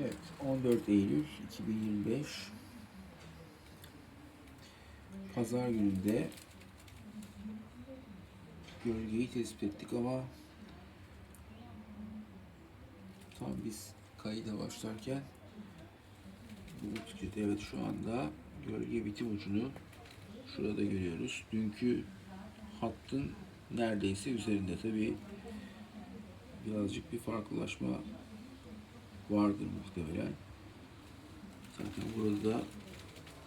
Evet, 14 Eylül 2025 Pazar gününde gölgeyi tespit ettik ama tam biz kayıda başlarken bulut. Evet şu anda gölge bitim ucunu şurada görüyoruz. Dünkü hattın neredeyse üzerinde. Tabi birazcık bir farklılaşma vardır muhtemelen. Zaten burada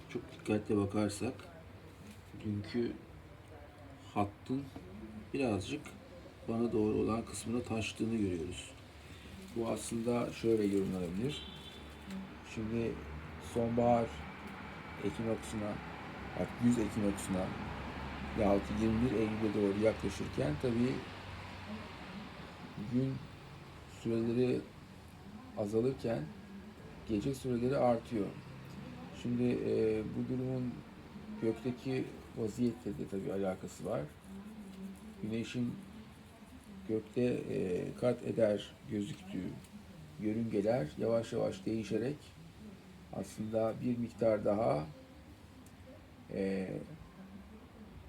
çok dikkatli bakarsak dünkü hattın birazcık bana doğru olan kısmına taştığını görüyoruz. Bu aslında şöyle yorumlanabilir. Şimdi sonbahar ekinoksuna, bak 100 ekinoksuna yahut 21 Eylül'e doğru yaklaşırken tabii gün süreleri azalırken gece süreleri artıyor. Şimdi e, bu durumun gökteki vaziyetle de tabii alakası var. Güneşin gökte e, kat eder gözüktüğü yörüngeler yavaş yavaş değişerek aslında bir miktar daha e,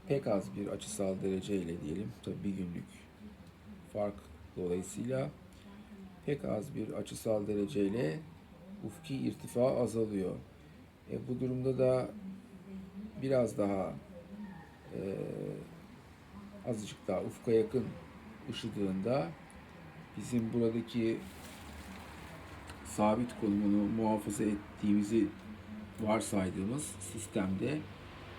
pek az bir açısal dereceyle diyelim tabii bir günlük fark dolayısıyla pek az bir açısal dereceyle ufki irtifa azalıyor. E, bu durumda da biraz daha e, azıcık daha ufka yakın ışıdığında bizim buradaki sabit konumunu muhafaza ettiğimizi varsaydığımız sistemde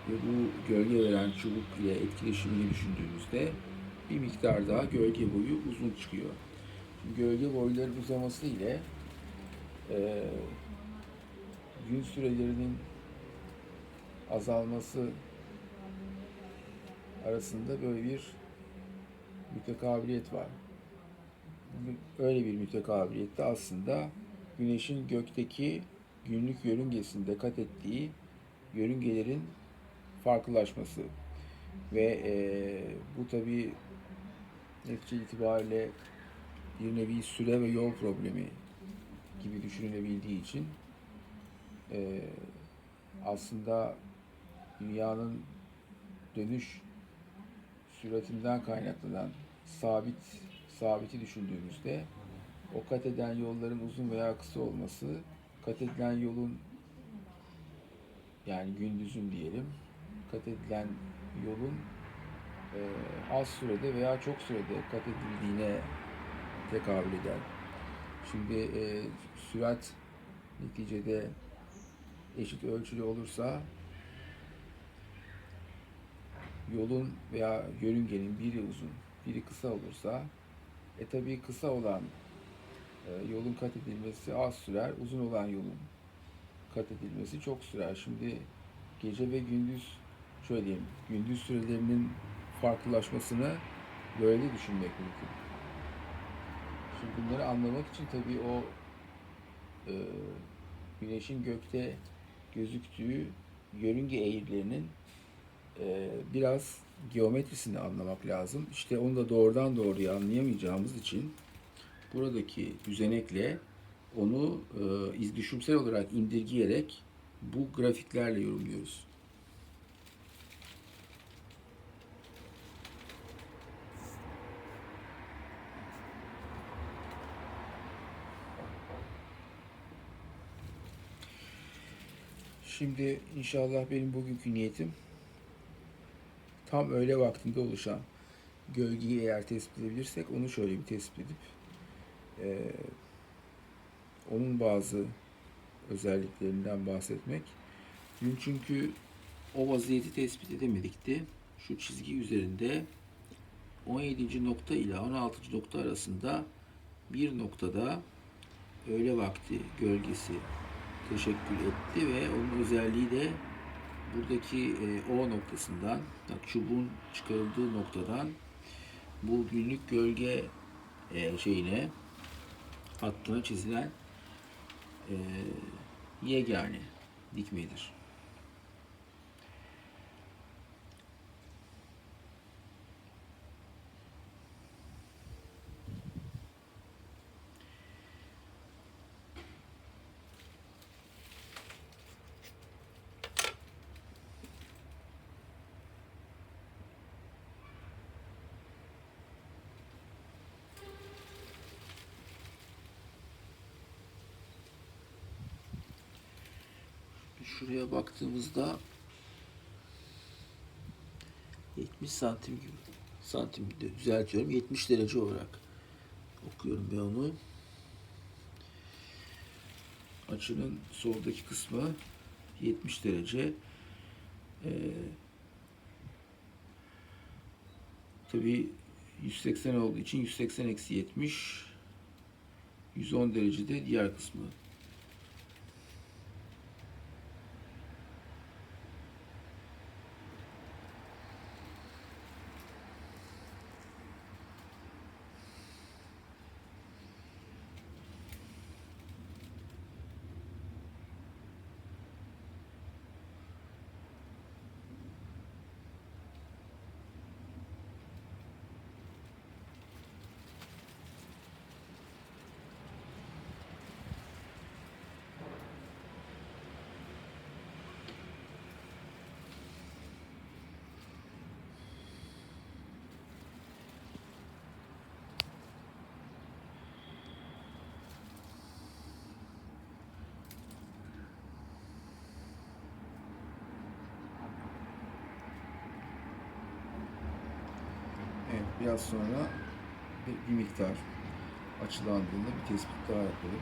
ve bu gölge veren çubuk ile etkileşimini düşündüğümüzde bir miktar daha gölge boyu uzun çıkıyor. Gölge boyların uzaması ile e, gün sürelerinin azalması arasında böyle bir mütekabiliyet var. Öyle bir mütekabiliyette aslında Güneş'in gökteki günlük yörüngesinde kat ettiği yörüngelerin farklılaşması ve e, bu tabi netice itibariyle bir nevi süre ve yol problemi gibi düşünülebildiği için e, aslında dünyanın dönüş süratinden kaynaklanan sabit sabiti düşündüğümüzde o kat eden yolların uzun veya kısa olması kat edilen yolun yani gündüzün diyelim kat edilen yolun e, az sürede veya çok sürede kat edildiğine tekabül eder. Şimdi e, sürat neticede eşit ölçülü olursa yolun veya yörüngenin biri uzun, biri kısa olursa e tabii kısa olan e, yolun kat edilmesi az sürer, uzun olan yolun kat edilmesi çok sürer. Şimdi gece ve gündüz şöyle diyeyim, gündüz sürelerinin farklılaşmasını böyle düşünmek mümkün. Şimdi bunları anlamak için tabii o e, güneşin gökte gözüktüğü yörünge eğrilerinin e, biraz geometrisini anlamak lazım. İşte onu da doğrudan doğruya anlayamayacağımız için buradaki düzenekle onu e, izdüşümsel olarak indirgeyerek bu grafiklerle yorumluyoruz. Şimdi inşallah benim bugünkü niyetim tam öğle vaktinde oluşan gölgeyi eğer tespit edebilirsek onu şöyle bir tespit edip e, onun bazı özelliklerinden bahsetmek. Dün çünkü o vaziyeti tespit edemedikti. Şu çizgi üzerinde 17. nokta ile 16. nokta arasında bir noktada öğle vakti gölgesi teşekkül etti ve onun özelliği de buradaki e, O noktasından, bak çubuğun çıkarıldığı noktadan bu günlük gölge e, şeyine hattına çizilen e, yegane dikmedir. Şuraya baktığımızda 70 santim gibi santim düzeltiyorum 70 derece olarak okuyorum ben onu. Açının soldaki kısmı 70 derece. Ee, tabii 180 olduğu için 180 eksi 70 110 derecede diğer kısmı. Evet, biraz sonra bir, bir miktar açılandığında bir tespit daha yapalım.